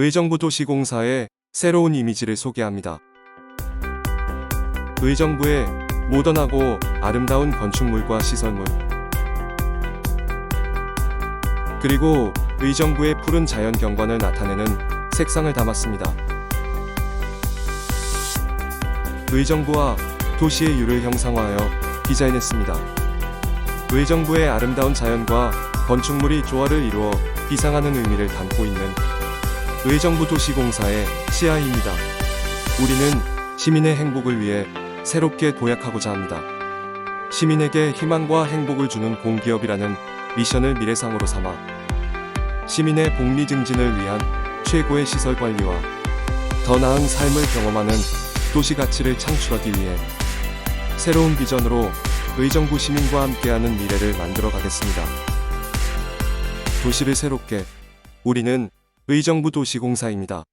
의정부 도시공사의 새로운 이미지를 소개합니다. 의정부의 모던하고 아름다운 건축물과 시설물 그리고 의정부의 푸른 자연 경관을 나타내는 색상을 담았습니다. 의정부와 도시의 유를 형상화하여 디자인했습니다. 의정부의 아름다운 자연과 건축물이 조화를 이루어 비상하는 의미를 담고 있는 의정부 도시공사의 시야입니다. 우리는 시민의 행복을 위해 새롭게 도약하고자 합니다. 시민에게 희망과 행복을 주는 공기업이라는 미션을 미래상으로 삼아 시민의 복리 증진을 위한 최고의 시설 관리와 더 나은 삶을 경험하는 도시 가치를 창출하기 위해 새로운 비전으로 의정부 시민과 함께하는 미래를 만들어 가겠습니다. 도시를 새롭게 우리는 의정부 도시공사입니다.